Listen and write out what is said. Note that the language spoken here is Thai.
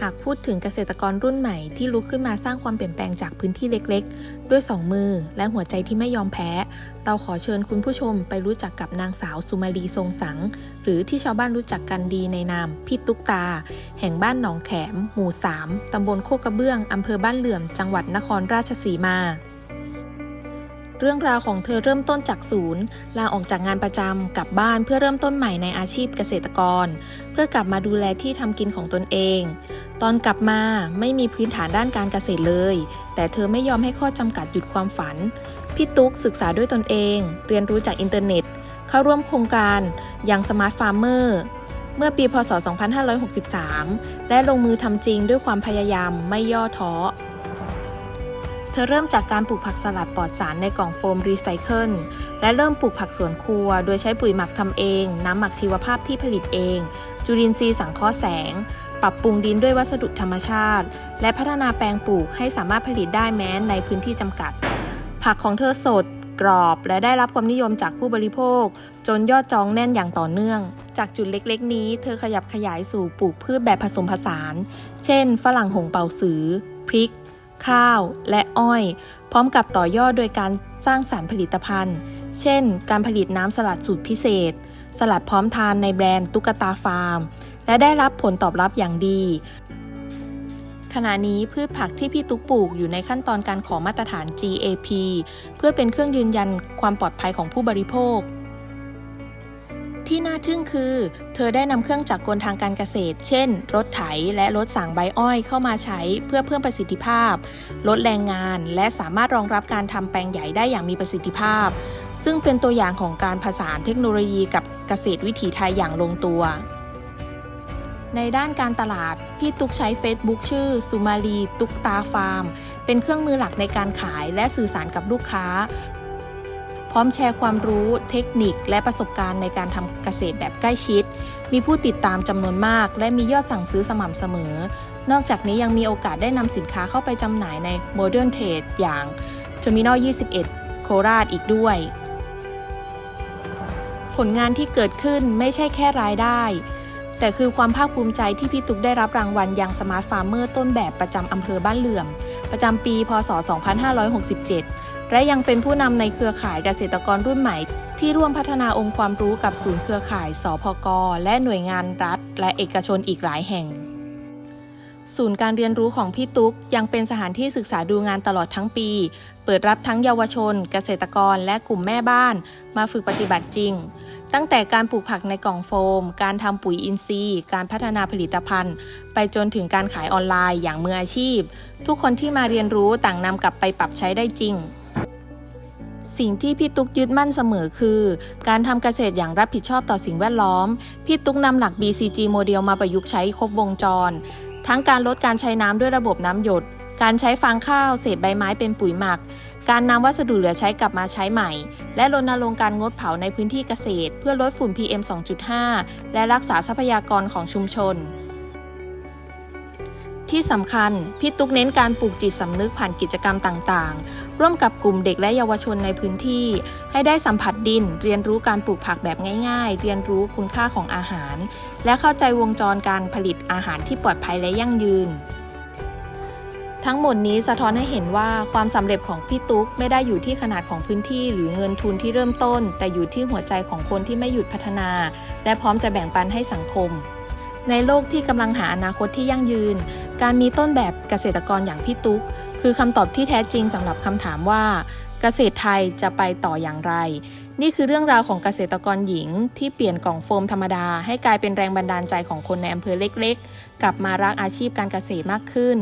หากพูดถึงเกษตรกรรุ่นใหม่ที่ลุกขึ้นมาสร้างความเปลี่ยนแปลงจากพื้นที่เล็กๆ ด้วยสองมือและหัวใจที่ไม่ยอมแพ้ เราขอเชิญคุณผู้ชมไปรู้จักกับนางสาวสุมาลีทรงสัง หรือที่ชาวบ้านรู้จักกันดีในนามพี่ตุ๊กตา แห่งบ้านหนองแขม หมู่ 3 ตำบลโคกระเบื้อง อำเภอบ้านเหลื่อม จังหวัดนครราชสีมา เรื่องราวของเธอเริ่มต้นจากศูนย์ลาออกจากงานประจำกลับบ้านเพื่อเริ่มต้นใหม่ในอาชีพเกษตรกร เพื่อกลับมาดูแลที่ทำกินของตนเอง ตอนกลับมาไม่มีพื้นฐานด้านการเกษตรเลย แต่เธอไม่ยอมให้ข้อจำกัดหยุดความฝัน พี่ตุ๊กศึกษาด้วยตนเอง เรียนรู้จากอินเทอร์เน็ต เข้าร่วมโครงการยังสมาร์ทฟาร์มเมอร์เมื่อปีพศ 2563 และลงมือทำจริงด้วยความพยายามไม่ย่อท้อ เธอเริ่มจากการปลูกผักสลัดปลอดสารในกล่องโฟมรีไซเคิล และเริ่มปลูกผักสวนครัว โดยใช้ปุ๋ยหมักทำเอง น้ำหมักชีวภาพที่ผลิตเอง จุลินทรีย์สังเคราะห์แสง ปรับปรุงดินด้วยวัสดุธรรมชาติ และพัฒนาแปลงปลูกให้สามารถผลิตได้แม้ในพื้นที่จำกัด ผักของเธอสด กรอบ และได้รับความนิยมจากผู้บริโภค จนยอดจองแน่นอย่างต่อเนื่อง จากจุดเล็กๆ นี้ เธอขยับขยายสู่ปลูกพืชแบบผสมผสาน เช่น ฝรั่งหงเป่าสือ พริก ข้าว และอ้อย พร้อมกับต่อยอดโดยการสร้างสารผลิตภัณฑ์ เช่น การผลิตน้ำสลัดสูตรพิเศษ สลัดพร้อมทานในแบรนด์ตุ๊กตาฟาร์ม และได้รับผลตอบรับอย่างดี ขณะนี้พืชผักที่พี่ตุ๊กปลูกอยู่ในขั้นตอนการขอมาตรฐาน GAP เพื่อเป็นเครื่องยืนยันความปลอดภัยของผู้บริโภค ที่น่าทึ่งคือ เธอได้นำเครื่องจักรกลทางการเกษตร เช่น รถไถและรถสางใบอ้อยเข้ามาใช้เพื่อเพิ่มประสิทธิภาพ ลดแรงงาน และสามารถรองรับการทำแปลงใหญ่ได้อย่างมีประสิทธิภาพ ซึ่งเป็นตัวอย่างของการผสานเทคโนโลยีกับเกษตรวิถีไทยอย่างลงตัว ในด้านการตลาด พี่ตุ๊กใช้ Facebook ชื่อสุมาลีตุ๊กตาฟาร์ม เป็นเครื่องมือหลักในการขายและสื่อสารกับลูกค้า พร้อมแชร์ความรู้ เทคนิค และประสบการณ์ในการทำเกษตรแบบใกล้ชิด มีผู้ติดตามจำนวนมาก และมียอดสั่งซื้อสม่ำเสมอ นอกจากนี้ยังมีโอกาสได้นำสินค้าเข้าไปจำหน่ายใน Modern Trade อย่าง Terminal 21 โคราชอีกด้วย ผลงานที่เกิดขึ้นไม่ใช่แค่รายได้ แต่คือความภาคภูมิใจที่พี่ตุ๊กได้รับรางวัลยังสมาร์ทฟาร์มเมอร์ต้นแบบประจำอำเภอบ้านเหลื่อม ประจำปี พศ 2567 และยังเป็นผู้นำในเครือข่ายเกษตรกรรุ่นใหม่ ที่ร่วมพัฒนาองค์ความรู้กับศูนย์เครือข่าย สพก และหน่วยงานรัฐ และเอกชนอีกหลายแห่ง ศูนย์การเรียนรู้ของพี่ตุ๊กยังเป็นสถานที่ศึกษาดูงานตลอดทั้งปี เปิดรับทั้งเยาวชน เกษตรกรและกลุ่มแม่บ้าน มาฝึกปฏิบัติจริงตั้งแต่การปลูกผักในกล่องโฟม การทำปุ๋ยอินทรีย์ การพัฒนาผลิตภัณฑ์ ไปจนถึงการขายออนไลน์อย่างมืออาชีพ ทุกคนที่มาเรียนรู้ต่างนำกลับไปปรับใช้ได้จริง สิ่งที่พี่ตุ๊กยึดมั่นเสมอคือ การทำเกษตรอย่างรับผิดชอบต่อสิ่งแวดล้อม พี่ตุ๊กนำหลัก BCG โมเดลมาประยุกต์ใช้ครบวงจร ทั้งการลดการใช้น้ำด้วยระบบน้ำหยด การใช้ฟางข้าวเศษใบไม้เป็นปุ๋ยหมัก การนำวัสดุเหลือใช้กลับมาใช้ใหม่ และรณรงค์การงดเผาในพื้นที่เกษตร เพื่อลดฝุ่น PM 2.5 และรักษาทรัพยากรของชุมชน ที่สำคัญ พี่ตุ๊กเน้นการปลูกจิตสำนึกผ่านกิจกรรมต่างๆ ร่วมกับกลุ่มเด็กและเยาวชนในพื้นที่ ให้ได้สัมผัสดิน เรียนรู้การปลูกผักแบบง่าย ๆ เรียนรู้คุณค่าของอาหาร และเข้าใจวงจรการผลิตอาหารที่ปลอดภัยและยั่งยืน ทั้งหมดนี้สะท้อนให้เห็นว่าความสำเร็จของพี่ตุ๊กไม่ได้อยู่ที่ขนาดของพื้นที่ หรือเงินทุนที่เริ่มต้น แต่อยู่ที่หัวใจของคนที่ไม่หยุดพัฒนา และพร้อมจะแบ่งปันให้สังคม ในโลกที่กำลังหาอนาคตที่ยั่งยืน การมีต้นแบบเกษตรกรอย่างพี่ตุ๊ก คือคำตอบที่แท้จริงสำหรับคำถามว่า เกษตรไทยจะไปต่ออย่างไร นี่คือเรื่องราวของเกษตรกรหญิง ที่เปลี่ยนกล่องโฟมธรรมดา ให้กลายเป็นแรงบันดาลใจของคนในอำเภอเล็กๆ กลับมารักอาชีพการเกษตรมากขึ้น